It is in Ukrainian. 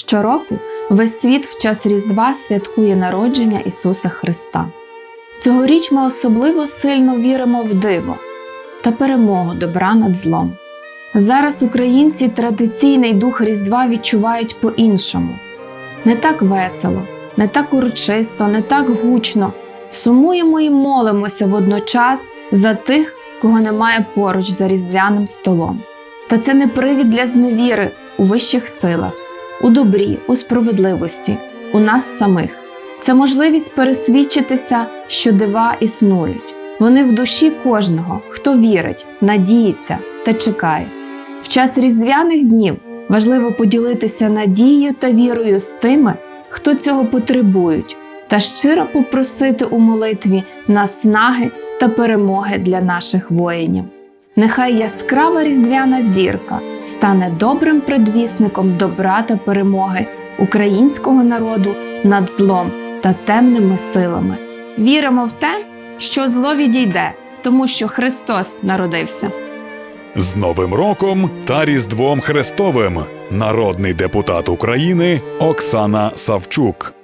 Щороку весь світ в час Різдва святкує народження Ісуса Христа. Цьогоріч ми особливо сильно віримо в диво та перемогу добра над злом. Зараз українці традиційний дух Різдва відчувають по-іншому. Не так весело, не так урочисто, не так гучно. Сумуємо і молимося водночас за тих, кого немає поруч за різдвяним столом. Та це не привід для зневіри у вищих силах, у добрі, у справедливості, у нас самих. Це можливість пересвідчитися, що дива існують. Вони в душі кожного, хто вірить, надіється та чекає. В час різдвяних днів важливо поділитися надією та вірою з тими, хто цього потребують, та щиро попросити у молитві наснаги та перемоги для наших воїнів. Нехай яскрава різдвяна зірка стане добрим предвісником добра та перемоги українського народу над злом та темними силами. Віримо в те, що зло відійде, тому що Христос народився. З Новим роком та Різдвом Христовим народний депутат України Оксана Савчук.